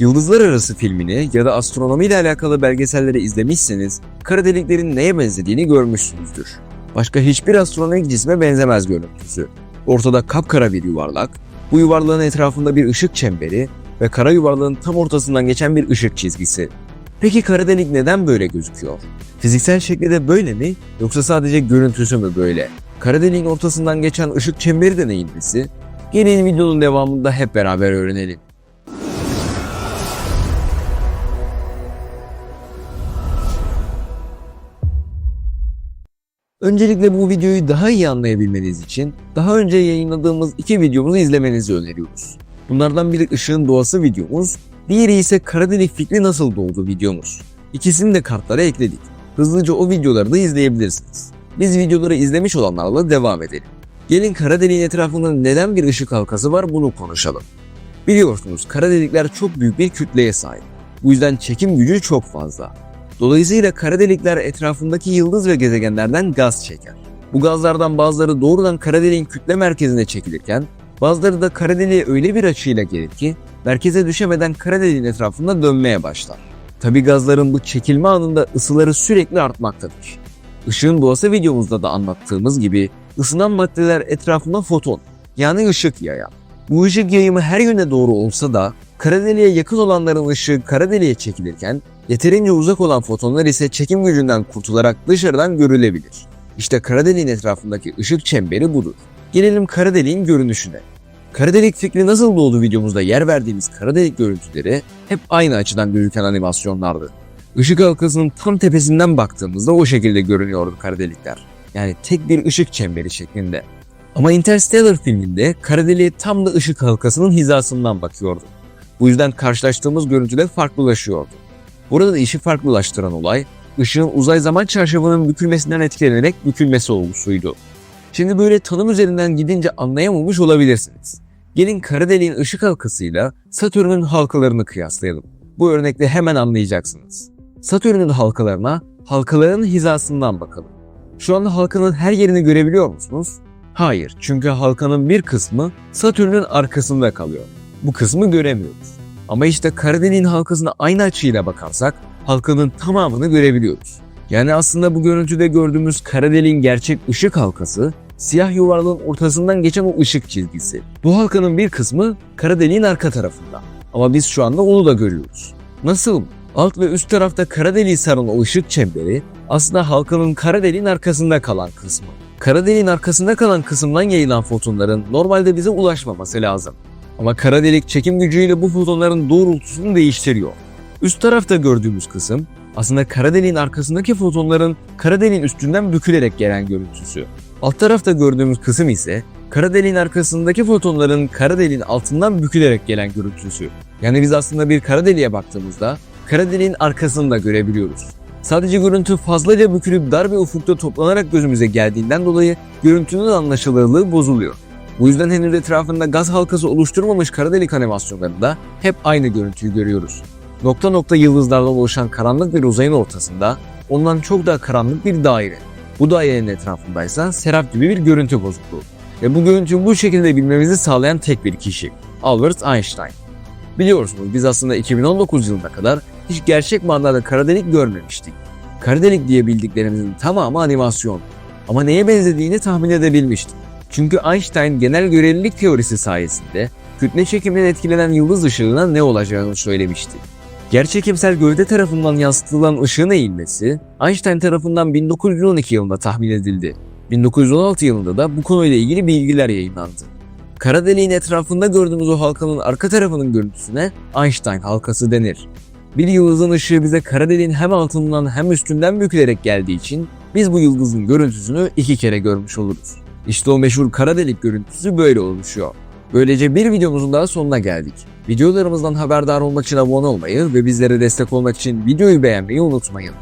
Yıldızlar Arası filmini ya da astronomi ile alakalı belgeselleri izlemişseniz kara deliklerin neye benzediğini görmüşsünüzdür. Başka hiçbir astronomik cisme benzemez görüntüsü. Ortada kapkara bir yuvarlak, bu yuvarlağın etrafında bir ışık çemberi ve kara yuvarlağın tam ortasından geçen bir ışık çizgisi. Peki kara delik neden böyle gözüküyor? Fiziksel şekli de böyle mi yoksa sadece görüntüsü mü böyle? Kara deliğin ortasından geçen ışık çemberi de neyin? Gelin videonun devamında hep beraber öğrenelim. Öncelikle bu videoyu daha iyi anlayabilmeniz için daha önce yayınladığımız iki videomuzu izlemenizi öneriyoruz. Bunlardan biri ışığın doğası videomuz, diğeri ise kara delik fikri nasıl doğdu videomuz. İkisini de kartlara ekledik. Hızlıca o videoları da izleyebilirsiniz. Biz videoları izlemiş olanlarla devam edelim. Gelin kara deliğin etrafında neden bir ışık halkası var bunu konuşalım. Biliyorsunuz kara delikler çok büyük bir kütleye sahip. Bu yüzden çekim gücü çok fazla. Dolayısıyla kara delikler etrafındaki yıldız ve gezegenlerden gaz çeker. Bu gazlardan bazıları doğrudan kara deliğin kütle merkezine çekilirken bazıları da kara deliğe öyle bir açıyla gelir ki merkeze düşemeden kara deliğin etrafında dönmeye başlar. Tabi gazların bu çekilme anında ısıları sürekli artmaktadır. Işığın doğası videomuzda da anlattığımız gibi ısınan maddeler etrafına foton yani ışık yayar. Bu ışık yayımı her yöne doğru olsa da kara deliğe yakın olanların ışığı kara deliğe çekilirken yeterince uzak olan fotonlar ise çekim gücünden kurtularak dışarıdan görülebilir. İşte kara deliğin etrafındaki ışık çemberi budur. Gelelim kara deliğin görünüşüne. Kara delik fikri nasıl doğdu videomuzda yer verdiğimiz kara delik görüntüleri hep aynı açıdan gözüken animasyonlardı. Işık halkasının tam tepesinden baktığımızda o şekilde görünüyordu kara delikler. Yani tek bir ışık çemberi şeklinde. Ama Interstellar filminde kara deliğe tam da ışık halkasının hizasından bakıyordu. Bu yüzden karşılaştığımız görüntüler farklılaşıyordu. Burada da işi farklılaştıran olay, ışığın uzay zaman çarşafının bükülmesinden etkilenerek bükülmesi olgusuydu. Şimdi böyle tanım üzerinden gidince anlayamamış olabilirsiniz. Gelin kara deliğin ışık halkasıyla Satürn'ün halkalarını kıyaslayalım. Bu örnekte hemen anlayacaksınız. Satürn'ün halkalarına halkaların hizasından bakalım. Şu anda halkanın her yerini görebiliyor musunuz? Hayır, çünkü halkanın bir kısmı Satürn'ün arkasında kalıyor. Bu kısmı göremiyoruz. Ama işte kara deliğin halkasına aynı açıyla bakarsak halkanın tamamını görebiliyoruz. Yani aslında bu görüntüde gördüğümüz kara gerçek ışık halkası siyah yuvarlağın ortasından geçen o ışık çizgisi. Bu halkanın bir kısmı kara arka tarafında. Ama biz şu anda onu da görüyoruz. Nasıl? Alt ve üst tarafta kara saran o ışık çemberi aslında halkanın kara arkasında kalan kısmı. Kara arkasında kalan kısımdan yayılan fotonların normalde bize ulaşmaması lazım. Ama kara delik çekim gücüyle bu fotonların doğrultusunu değiştiriyor. Üst tarafta gördüğümüz kısım aslında kara deliğin arkasındaki fotonların kara deliğin üstünden bükülerek gelen görüntüsü. Alt tarafta gördüğümüz kısım ise kara deliğin arkasındaki fotonların kara deliğin altından bükülerek gelen görüntüsü. Yani biz aslında bir kara deliğe baktığımızda kara deliğin arkasını da görebiliyoruz. Sadece görüntü fazlaca bükülüp dar bir ufukta toplanarak gözümüze geldiğinden dolayı görüntünün anlaşılırlığı bozuluyor. Bu yüzden henüz etrafında gaz halkası oluşturmamış kara delik animasyonlarında hep aynı görüntüyü görüyoruz. Nokta nokta yıldızlardan oluşan karanlık bir uzayın ortasında ondan çok daha karanlık bir daire. Bu dairenin etrafındaysa serap gibi bir görüntü bozukluğu. Ve bu görüntüyü bu şekilde bilmemizi sağlayan tek bir kişi. Albert Einstein. Biliyorsunuz biz aslında 2019 yılına kadar hiç gerçek manada kara delik görmemiştik. Kara delik diye bildiklerimizin tamamı animasyon. Ama neye benzediğini tahmin edebilmiştik. Çünkü Einstein genel görelilik teorisi sayesinde kütle çekiminden etkilenen yıldız ışığına ne olacağını söylemişti. Gerçekimsel gövde tarafından yansıtılan ışığın eğilmesi Einstein tarafından 1912 yılında tahmin edildi. 1916 yılında da bu konuyla ilgili bilgiler yayınlandı. Kara deliğin etrafında gördüğümüz o halkanın arka tarafının görüntüsüne Einstein halkası denir. Bir yıldızın ışığı bize kara deliğin hem altından hem üstünden bükülerek geldiği için biz bu yıldızın görüntüsünü iki kere görmüş oluruz. İşte o meşhur kara delik görüntüsü böyle oluşuyor. Böylece bir videomuzun daha sonuna geldik. Videolarımızdan haberdar olmak için abone olmayı ve bizlere destek olmak için videoyu beğenmeyi unutmayın.